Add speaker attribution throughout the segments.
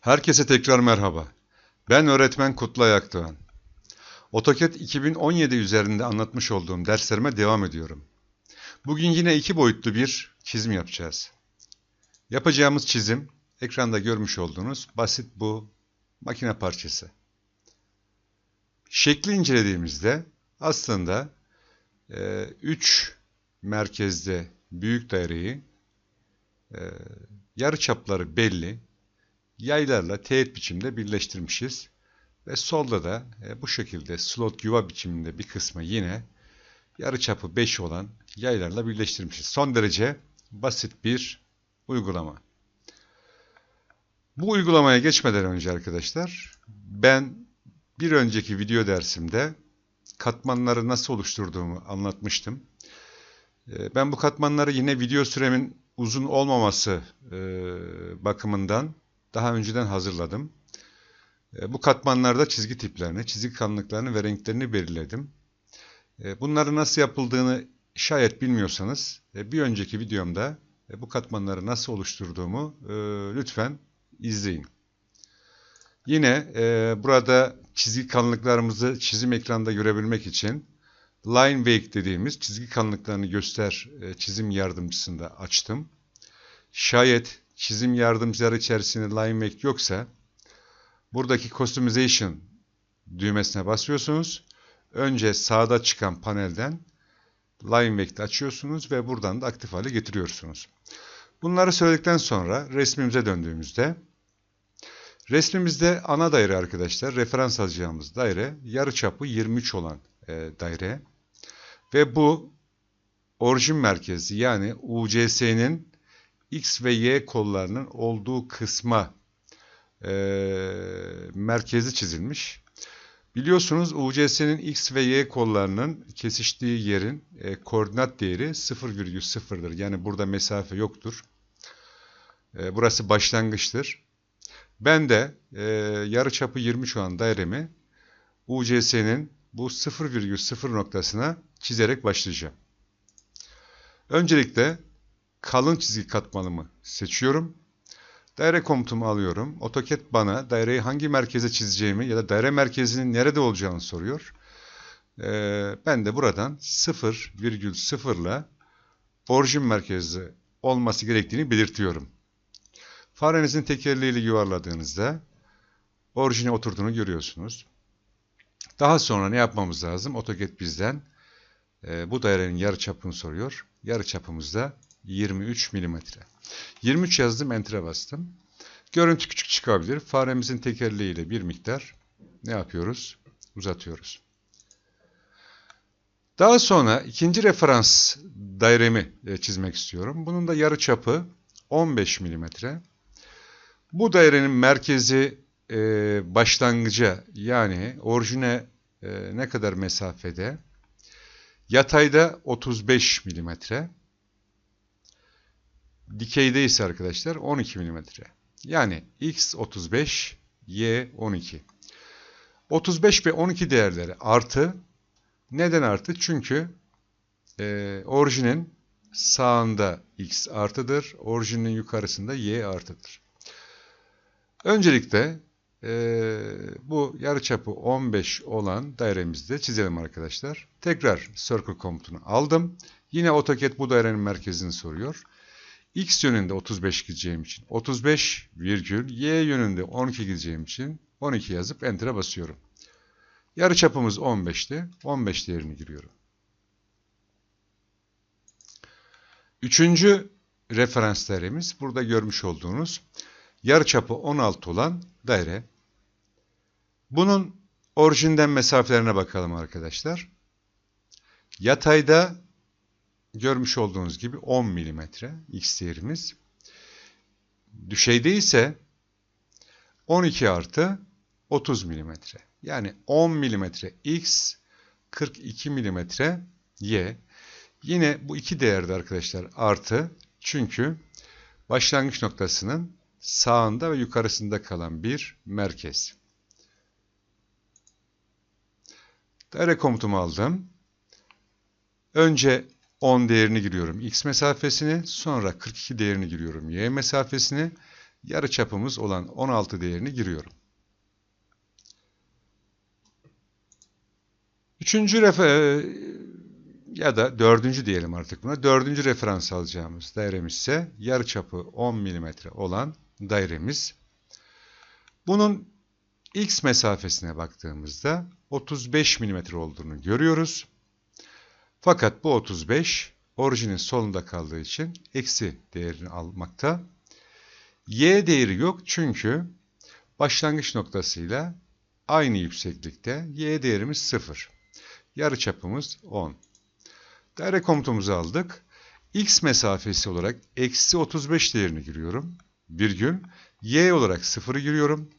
Speaker 1: Herkese tekrar merhaba. Ben öğretmen Kutlay Akdoğan. AutoCAD 2017 üzerinde anlatmış olduğum derslerime devam ediyorum. Bugün yine iki boyutlu bir çizim yapacağız. Yapacağımız çizim, ekranda görmüş olduğunuz basit bu makine parçası. Şekli incelediğimizde aslında 3 e, merkezde büyük daireyi e, yarı çapları belli yaylarla teğet biçimde birleştirmişiz. Ve solda da e, bu şekilde slot yuva biçiminde bir kısmı yine yarıçapı 5 olan yaylarla birleştirmişiz. Son derece basit bir uygulama. Bu uygulamaya geçmeden önce arkadaşlar ben bir önceki video dersimde katmanları nasıl oluşturduğumu anlatmıştım. E, ben bu katmanları yine video süremin uzun olmaması e, bakımından daha önceden hazırladım. E, bu katmanlarda çizgi tiplerini, çizgi kalınlıklarını ve renklerini belirledim. E, bunları nasıl yapıldığını şayet bilmiyorsanız e, bir önceki videomda bu katmanları nasıl oluşturduğumu lütfen izleyin. Yine burada çizgi kalınlıklarımızı çizim ekranda görebilmek için Line Wake dediğimiz çizgi kalınlıklarını göster çizim yardımcısında açtım. Şayet çizim yardımcıları içerisinde line yoksa buradaki customization düğmesine basıyorsunuz. Önce sağda çıkan panelden line back'te açıyorsunuz ve buradan da aktif hale getiriyorsunuz. Bunları söyledikten sonra resmimize döndüğümüzde resmimizde ana daire arkadaşlar referans alacağımız daire yarıçapı 23 olan e, daire ve bu orijin merkezi yani UCS'nin X ve Y kollarının olduğu kısma e, merkezi çizilmiş. Biliyorsunuz UCS'nin X ve Y kollarının kesiştiği yerin e, koordinat değeri 0,0'dır. Yani burada mesafe yoktur. E, burası başlangıçtır. Ben de e, yarıçapı 20 şu an dairemi UCS'nin bu 0,0 noktasına çizerek başlayacağım. Öncelikle kalın çizgi katmanımı seçiyorum. Daire komutumu alıyorum. AutoCAD bana daireyi hangi merkeze çizeceğimi ya da daire merkezinin nerede olacağını soruyor. Ee, ben de buradan 0,0 ile orijin merkezi olması gerektiğini belirtiyorum. Farenizin tekerleğiyle yuvarladığınızda orijine oturduğunu görüyorsunuz. Daha sonra ne yapmamız lazım? AutoCAD bizden e, bu dairenin yarıçapını soruyor. Yarıçapımız 23 mm. 23 yazdım, enter'e bastım. Görüntü küçük çıkabilir. Faremizin tekerleğiyle bir miktar ne yapıyoruz? Uzatıyoruz. Daha sonra ikinci referans dairemi e, çizmek istiyorum. Bunun da yarı çapı 15 mm. Bu dairenin merkezi e, başlangıca yani orijine e, ne kadar mesafede? Yatayda 35 milimetre. Dikeyde ise arkadaşlar 12 mm. Yani x 35, y 12. 35 ve 12 değerleri artı. Neden artı? Çünkü e, orijinin sağında x artıdır, orijinin yukarısında y artıdır. Öncelikle e, bu yarıçapı 15 olan dairemizde çizelim arkadaşlar. Tekrar circle komutunu aldım. Yine AutoCAD bu dairenin merkezini soruyor. X yönünde 35 gideceğim için 35 virgül Y yönünde 12 gideceğim için 12 yazıp Enter'a basıyorum. Yarı çapımız 15'ti. 15 değerini giriyorum. Üçüncü referans dairemiz burada görmüş olduğunuz yarı çapı 16 olan daire. Bunun orijinden mesafelerine bakalım arkadaşlar. Yatayda görmüş olduğunuz gibi 10 mm x değerimiz. Düşeyde ise 12 artı 30 mm. Yani 10 mm x 42 mm y. Yine bu iki değerde arkadaşlar artı. Çünkü başlangıç noktasının sağında ve yukarısında kalan bir merkez. Daire komutumu aldım. Önce 10 değerini giriyorum x mesafesini. Sonra 42 değerini giriyorum y mesafesini. yarı çapımız olan 16 değerini giriyorum. Üçüncü ya da dördüncü diyelim artık buna. Dördüncü referans alacağımız dairemiz ise yarıçapı 10 mm olan dairemiz. Bunun x mesafesine baktığımızda 35 mm olduğunu görüyoruz. Fakat bu 35 orijinin solunda kaldığı için eksi değerini almakta. Y değeri yok çünkü başlangıç noktasıyla aynı yükseklikte. Y değerimiz 0. Yarıçapımız 10. Daire komutumuzu aldık. X mesafesi olarak eksi 35 değerini giriyorum. Virgül. Y olarak 0'ı giriyorum.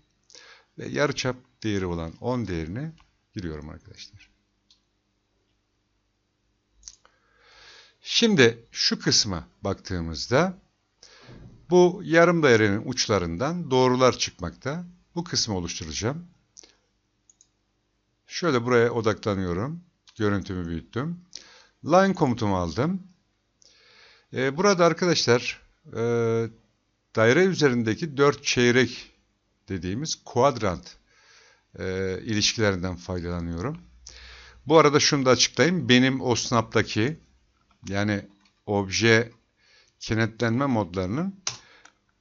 Speaker 1: Ve yarıçap değeri olan 10 değerini giriyorum arkadaşlar. Şimdi şu kısma baktığımızda bu yarım dairenin uçlarından doğrular çıkmakta. Bu kısmı oluşturacağım. Şöyle buraya odaklanıyorum. Görüntümü büyüttüm. Line komutumu aldım. Ee, burada arkadaşlar e, daire üzerindeki dört çeyrek dediğimiz kuadrant e, ilişkilerinden faydalanıyorum. Bu arada şunu da açıklayayım. Benim OSNAP'taki yani obje kenetlenme modlarının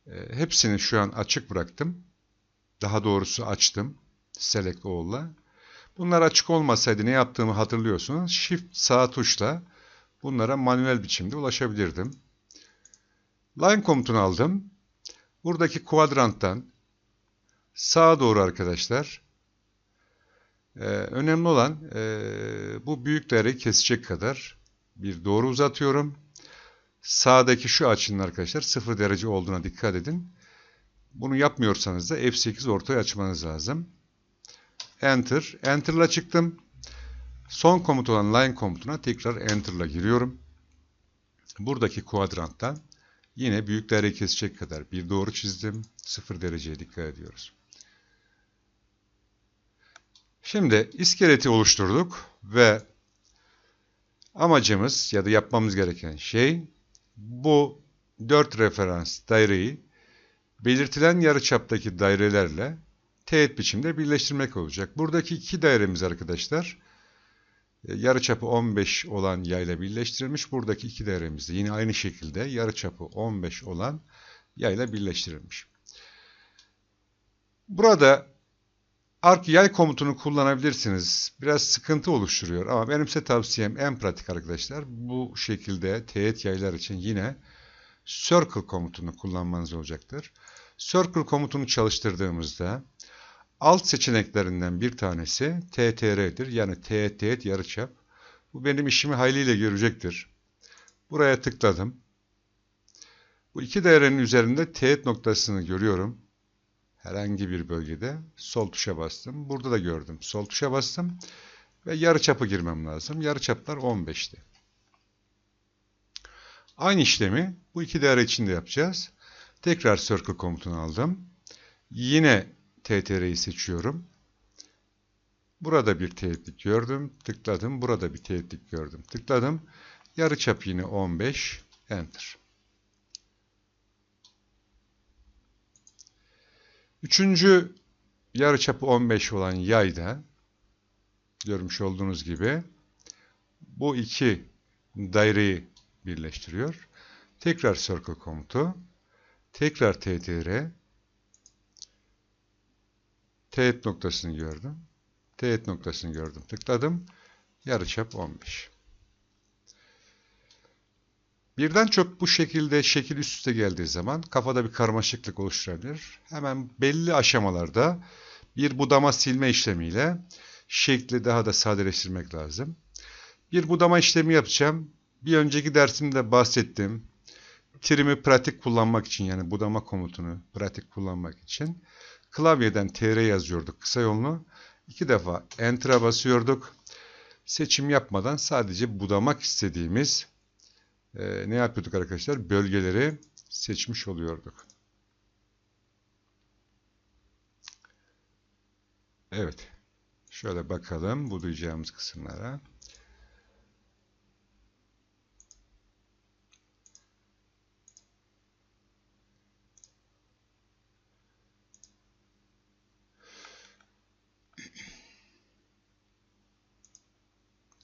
Speaker 1: e, hepsini şu an açık bıraktım. Daha doğrusu açtım. Select All'la. Bunlar açık olmasaydı ne yaptığımı hatırlıyorsunuz. Shift sağ tuşla bunlara manuel biçimde ulaşabilirdim. Line komutunu aldım. Buradaki kuadranttan sağa doğru arkadaşlar. Ee, önemli olan e, bu büyük değeri kesecek kadar bir doğru uzatıyorum. Sağdaki şu açının arkadaşlar 0 derece olduğuna dikkat edin. Bunu yapmıyorsanız da F8 ortaya açmanız lazım. Enter. Enter'la çıktım. Son komut olan line komutuna tekrar Enter'la giriyorum. Buradaki kuadranttan yine büyük değeri kesecek kadar bir doğru çizdim. 0 dereceye dikkat ediyoruz. Şimdi iskeleti oluşturduk ve amacımız ya da yapmamız gereken şey bu 4 referans daireyi belirtilen yarıçaptaki dairelerle teğet biçimde birleştirmek olacak. Buradaki iki dairemiz arkadaşlar e, yarıçapı 15 olan yayla birleştirilmiş. Buradaki iki dairemiz de yine aynı şekilde yarıçapı 15 olan yayla birleştirilmiş. Burada ark yay komutunu kullanabilirsiniz. Biraz sıkıntı oluşturuyor ama benim size tavsiyem en pratik arkadaşlar. Bu şekilde teğet yaylar için yine circle komutunu kullanmanız olacaktır. Circle komutunu çalıştırdığımızda alt seçeneklerinden bir tanesi TTR'dir. Yani teğet teğet yarıçap. Bu benim işimi hayliyle görecektir. Buraya tıkladım. Bu iki dairenin üzerinde teğet noktasını görüyorum. Herhangi bir bölgede sol tuşa bastım. Burada da gördüm. Sol tuşa bastım ve yarıçapı girmem lazım. Yarıçaplar 15'ti. Aynı işlemi bu iki değer için de yapacağız. Tekrar circle komutunu aldım. Yine TTR'yi seçiyorum. Burada bir teğetlik gördüm. Tıkladım. Burada bir teğetlik gördüm. Tıkladım. Yarıçap yine 15. Enter. Üçüncü yarıçapı 15 olan yayda görmüş olduğunuz gibi bu iki daireyi birleştiriyor. Tekrar circle komutu. Tekrar TTR. Teğet noktasını gördüm. Teğet noktasını gördüm. Tıkladım. Yarıçap 15. Birden çok bu şekilde şekil üst üste geldiği zaman kafada bir karmaşıklık oluşturabilir. Hemen belli aşamalarda bir budama silme işlemiyle şekli daha da sadeleştirmek lazım. Bir budama işlemi yapacağım. Bir önceki dersimde bahsettim. Trim'i pratik kullanmak için yani budama komutunu pratik kullanmak için klavyeden tr yazıyorduk kısa yolunu. İki defa enter'a basıyorduk. Seçim yapmadan sadece budamak istediğimiz e, ne yapıyorduk arkadaşlar? Bölgeleri seçmiş oluyorduk. Evet. Şöyle bakalım bu duyacağımız kısımlara.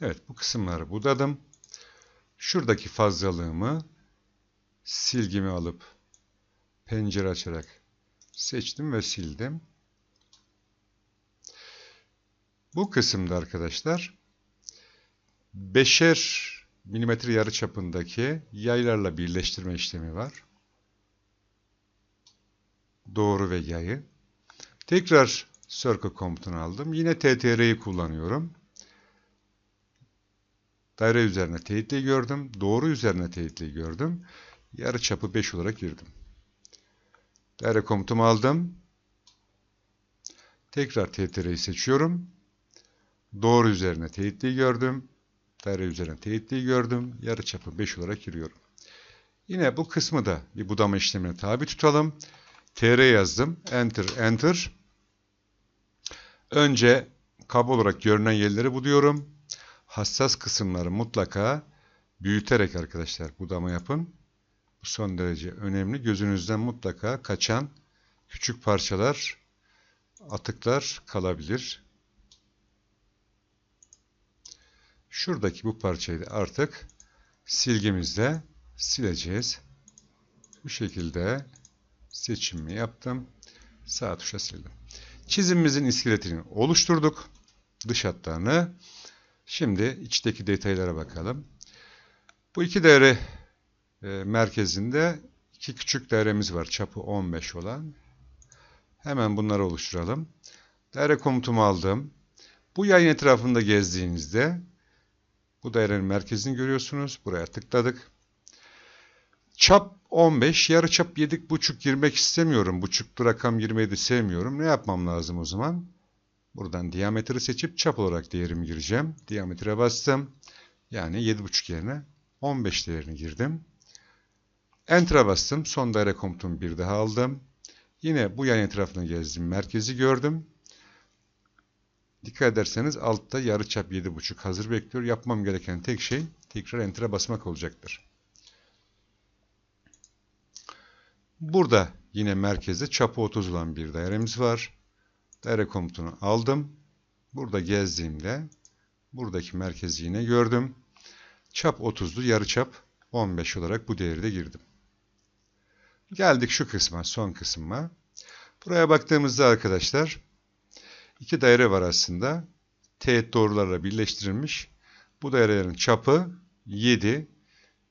Speaker 1: Evet bu kısımları budadım. Şuradaki fazlalığımı silgimi alıp pencere açarak seçtim ve sildim. Bu kısımda arkadaşlar beşer milimetre yarı çapındaki yaylarla birleştirme işlemi var. Doğru ve yayı. Tekrar circle komutunu aldım. Yine TTR'yi kullanıyorum. Daire üzerine teyitli gördüm. Doğru üzerine teyitli gördüm. Yarı çapı 5 olarak girdim. Daire komutumu aldım. Tekrar TTR'yi seçiyorum. Doğru üzerine teyitli gördüm. Daire üzerine teyitli gördüm. Yarı çapı 5 olarak giriyorum. Yine bu kısmı da bir budama işlemine tabi tutalım. TR yazdım. Enter, Enter. Önce kaba olarak görünen yerleri buluyorum. Hassas kısımları mutlaka büyüterek arkadaşlar budama yapın. Bu son derece önemli. Gözünüzden mutlaka kaçan küçük parçalar, atıklar kalabilir. Şuradaki bu parçayı da artık silgimizle sileceğiz. Bu şekilde seçimimi yaptım. Sağ tuşa sildim. Çizimimizin iskeletini oluşturduk. Dış hatlarını. Şimdi içteki detaylara bakalım. Bu iki daire e, merkezinde iki küçük dairemiz var. Çapı 15 olan. Hemen bunları oluşturalım. Daire komutumu aldım. Bu yayın etrafında gezdiğinizde bu dairenin merkezini görüyorsunuz. Buraya tıkladık. Çap 15, yarı çap 7,5 girmek istemiyorum. Buçuklu rakam girmeyi de sevmiyorum. Ne yapmam lazım o zaman? Buradan diametri seçip çap olarak değerimi gireceğim. Diametre bastım. Yani 7,5 yerine 15 değerini girdim. Enter'a bastım. Son daire komutumu bir daha aldım. Yine bu yan etrafını gezdim. Merkezi gördüm. Dikkat ederseniz altta yarıçap 7,5 hazır bekliyor. Yapmam gereken tek şey tekrar Enter'a basmak olacaktır. Burada yine merkezde çapı 30 olan bir dairemiz var. Daire komutunu aldım. Burada gezdiğimde buradaki merkezi yine gördüm. Çap 30'lu yarıçap 15 olarak bu değeri de girdim. Geldik şu kısma, son kısma. Buraya baktığımızda arkadaşlar iki daire var aslında. Teğet doğrularla birleştirilmiş. Bu dairelerin çapı 7,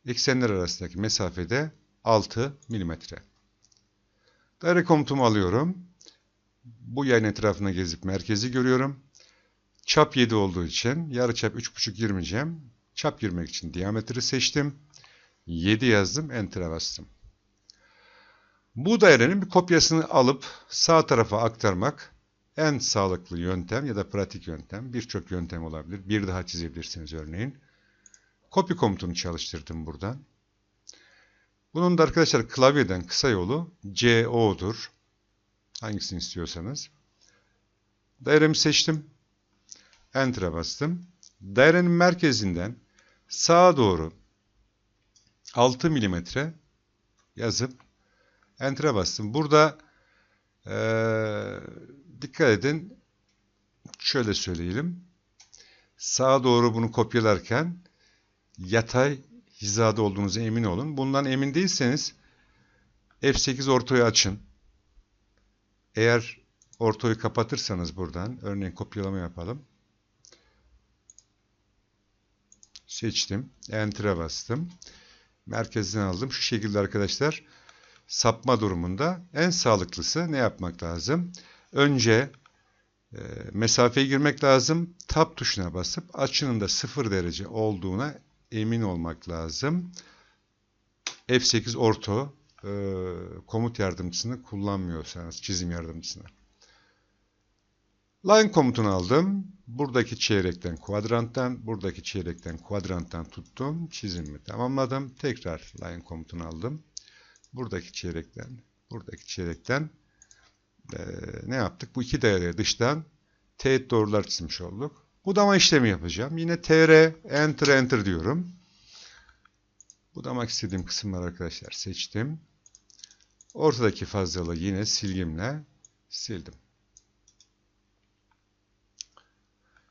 Speaker 1: eksenler arasındaki mesafede 6 milimetre. Daire komutumu alıyorum. Bu yayın etrafına gezip merkezi görüyorum. Çap 7 olduğu için yarıçap 3,5 girmeyeceğim. Çap girmek için diametri seçtim. 7 yazdım. Enter'a bastım. Bu dairenin bir kopyasını alıp sağ tarafa aktarmak en sağlıklı yöntem ya da pratik yöntem. Birçok yöntem olabilir. Bir daha çizebilirsiniz örneğin. Copy komutunu çalıştırdım buradan. Bunun da arkadaşlar klavyeden kısa yolu CO'dur. Hangisini istiyorsanız. Dairemi seçtim. Enter'a bastım. Dairenin merkezinden sağa doğru 6 milimetre yazıp Enter'a bastım. Burada ee, dikkat edin. Şöyle söyleyelim. Sağa doğru bunu kopyalarken yatay hizada olduğunuza emin olun. Bundan emin değilseniz F8 ortoyu açın. Eğer ortoyu kapatırsanız buradan, örneğin kopyalama yapalım. Seçtim. Enter'a bastım. Merkezden aldım. Şu şekilde arkadaşlar sapma durumunda en sağlıklısı ne yapmak lazım? Önce e, mesafeye girmek lazım. Tab tuşuna basıp açının da 0 derece olduğuna emin olmak lazım. F8 orto e, komut yardımcısını kullanmıyorsanız çizim yardımcısını. Line komutunu aldım. Buradaki çeyrekten kuadranttan, buradaki çeyrekten kuadranttan tuttum. Çizimimi tamamladım. Tekrar line komutunu aldım. Buradaki çeyrekten, buradaki çeyrekten e, ne yaptık? Bu iki değerleri dıştan teğet doğrular çizmiş olduk. Budama işlemi yapacağım. Yine tr, enter, enter diyorum. Budamak istediğim kısımlar arkadaşlar seçtim. Ortadaki fazlalığı yine silgimle sildim.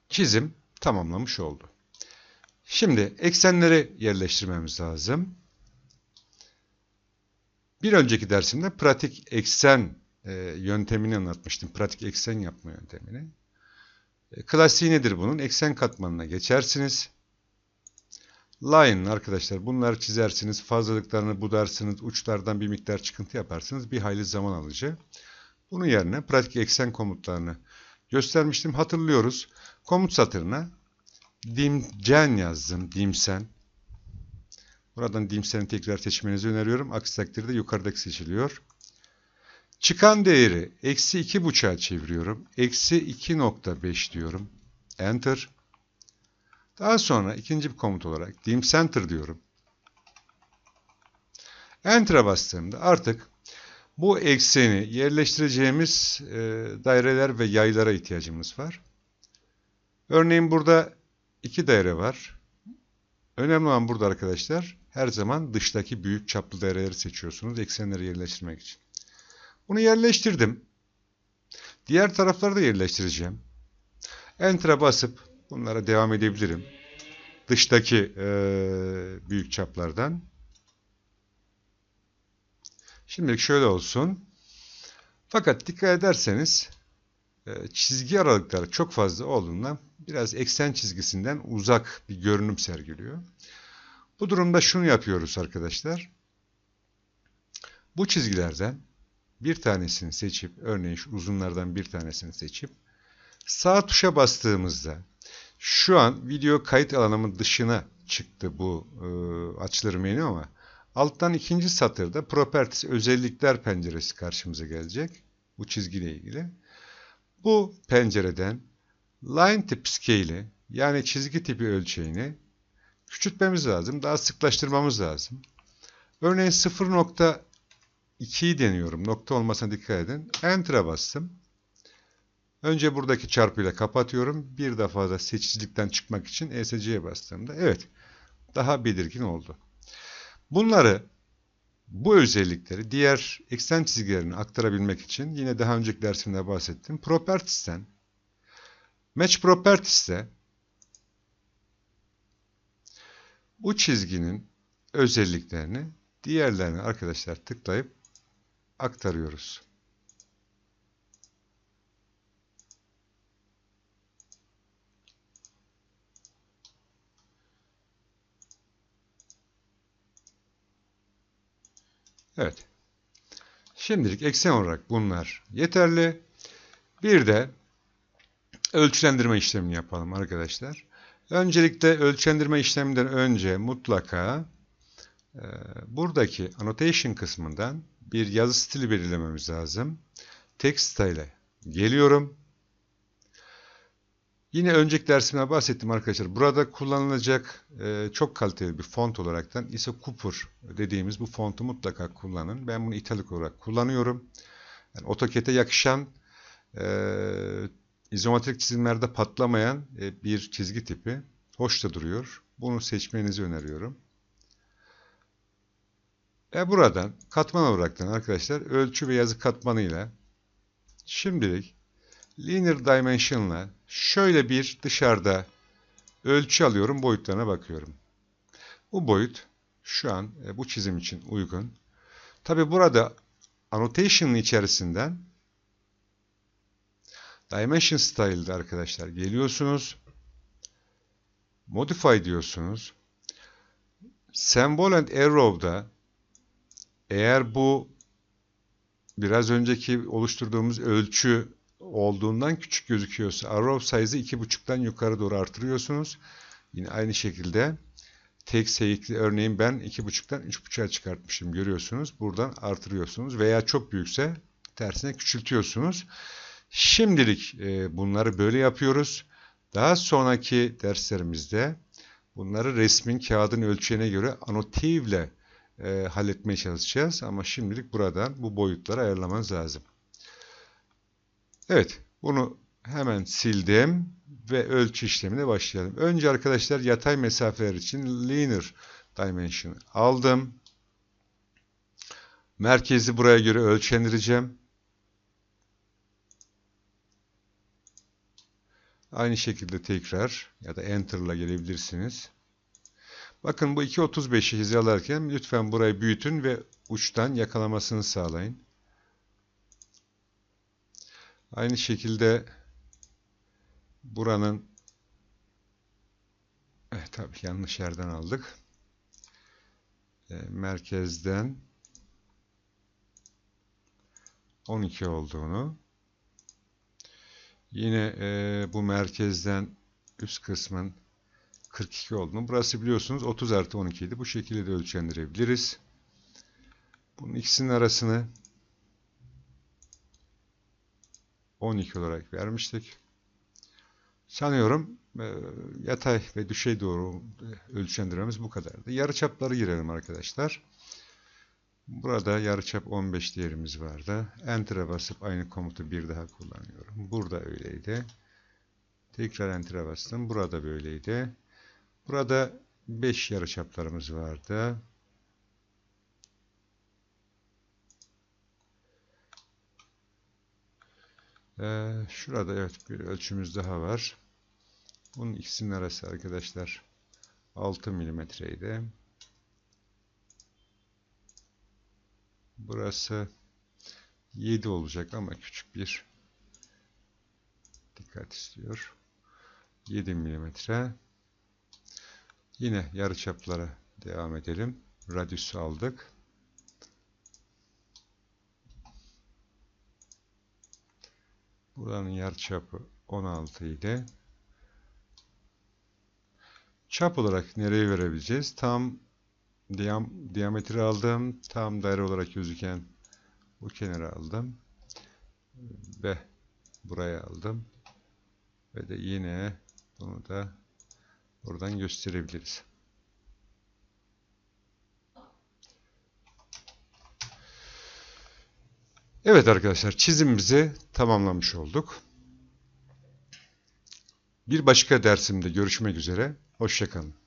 Speaker 1: Çizim tamamlamış oldu. Şimdi eksenleri yerleştirmemiz lazım. Bir önceki dersimde pratik eksen e, yöntemini anlatmıştım. Pratik eksen yapma yöntemini. E, klasiği nedir bunun? Eksen katmanına geçersiniz. Line arkadaşlar bunları çizersiniz. Fazlalıklarını budarsınız. Uçlardan bir miktar çıkıntı yaparsınız. Bir hayli zaman alıcı. Bunun yerine pratik eksen komutlarını göstermiştim. Hatırlıyoruz. Komut satırına dimcen yazdım. Dimsen. Buradan dimseni tekrar seçmenizi öneriyorum. Aksi takdirde yukarıdaki seçiliyor. Çıkan değeri eksi iki buçuğa çeviriyorum. Eksi 2.5 diyorum. Enter. Daha sonra ikinci bir komut olarak dim center diyorum. Enter'a bastığımda artık bu ekseni yerleştireceğimiz e, daireler ve yaylara ihtiyacımız var. Örneğin burada iki daire var. Önemli olan burada arkadaşlar her zaman dıştaki büyük çaplı daireleri seçiyorsunuz eksenleri yerleştirmek için. Bunu yerleştirdim. Diğer tarafları da yerleştireceğim. Enter'a basıp bunlara devam edebilirim. Dıştaki e, büyük çaplardan. Şimdilik şöyle olsun. Fakat dikkat ederseniz e, çizgi aralıkları çok fazla olduğundan biraz eksen çizgisinden uzak bir görünüm sergiliyor. Bu durumda şunu yapıyoruz arkadaşlar. Bu çizgilerden bir tanesini seçip, örneğin şu uzunlardan bir tanesini seçip, sağ tuşa bastığımızda, şu an video kayıt alanımın dışına çıktı bu e, açılır menü ama, alttan ikinci satırda Properties özellikler penceresi karşımıza gelecek. Bu çizgiyle ilgili. Bu pencereden Line Tip Scale'i yani çizgi tipi ölçeğini küçültmemiz lazım. Daha sıklaştırmamız lazım. Örneğin 0.2'yi deniyorum. Nokta olmasına dikkat edin. Enter'a bastım. Önce buradaki çarpıyla kapatıyorum. Bir defa da seçicilikten çıkmak için ESC'ye bastığımda evet daha belirgin oldu. Bunları bu özellikleri diğer eksen çizgilerine aktarabilmek için yine daha önceki dersimde bahsettim. Properties'ten Match Properties'te bu çizginin özelliklerini diğerlerine arkadaşlar tıklayıp aktarıyoruz. Evet. Şimdilik eksen olarak bunlar yeterli. Bir de ölçülendirme işlemini yapalım arkadaşlar. Öncelikle ölçendirme işleminden önce mutlaka e, buradaki annotation kısmından bir yazı stili belirlememiz lazım. Text style geliyorum. Yine önceki dersimde bahsettim arkadaşlar. Burada kullanılacak e, çok kaliteli bir font olaraktan ISO Cooper dediğimiz bu fontu mutlaka kullanın. Ben bunu italik olarak kullanıyorum. Yani AutoCAD'e yakışan e, izometrik çizimlerde patlamayan e, bir çizgi tipi. Hoş da duruyor. Bunu seçmenizi öneriyorum. E buradan katman olaraktan arkadaşlar ölçü ve yazı katmanıyla şimdilik Linear Dimension'la şöyle bir dışarıda ölçü alıyorum, boyutlarına bakıyorum. Bu boyut şu an e, bu çizim için uygun. Tabi burada annotation'ın içerisinden Dimension Style'da arkadaşlar geliyorsunuz. Modify diyorsunuz. Symbol and Arrow'da eğer bu biraz önceki oluşturduğumuz ölçü olduğundan küçük gözüküyorsa arrow size'ı 2.5'tan yukarı doğru artırıyorsunuz. Yine aynı şekilde tek seyikli örneğin ben 2.5'tan 3.5'a çıkartmışım görüyorsunuz. Buradan artırıyorsunuz veya çok büyükse tersine küçültüyorsunuz. Şimdilik e, bunları böyle yapıyoruz. Daha sonraki derslerimizde bunları resmin kağıdın ölçeğine göre anotative e, halletmeye çalışacağız. Ama şimdilik buradan bu boyutları ayarlamanız lazım. Evet, bunu hemen sildim ve ölçü işlemine başlayalım. Önce arkadaşlar yatay mesafeler için linear dimension aldım. Merkezi buraya göre ölçendireceğim. Aynı şekilde tekrar ya da enter ile gelebilirsiniz. Bakın bu 2.35'i hizalarken lütfen burayı büyütün ve uçtan yakalamasını sağlayın. Aynı şekilde buranın evet, tabii yanlış yerden aldık. E, merkezden 12 olduğunu yine e, bu merkezden üst kısmın 42 olduğunu. Burası biliyorsunuz 30 artı 12 idi. Bu şekilde de ölçendirebiliriz. Bunun ikisinin arasını 12 olarak vermiştik. Sanıyorum e, yatay ve düşey doğru ölçendirmemiz bu kadardı. Yarıçapları girelim arkadaşlar. Burada yarıçap 15 değerimiz vardı. Enter'a basıp aynı komutu bir daha kullanıyorum. Burada öyleydi. Tekrar Enter'a bastım. Burada böyleydi. Burada 5 yarıçaplarımız vardı. Ee, şurada evet bir ölçümüz daha var. Bunun ikisinin arası arkadaşlar 6 milimetreydi. Burası 7 olacak ama küçük bir dikkat istiyor. 7 milimetre. Yine yarıçaplara devam edelim. Radyüsü aldık. Buranın yarıçapı 16 idi. Çap olarak nereye verebileceğiz? Tam diam, diametre aldım. Tam daire olarak gözüken bu kenara aldım. Ve buraya aldım. Ve de yine bunu da buradan gösterebiliriz. Evet arkadaşlar çizimimizi tamamlamış olduk. Bir başka dersimde görüşmek üzere. Hoşçakalın.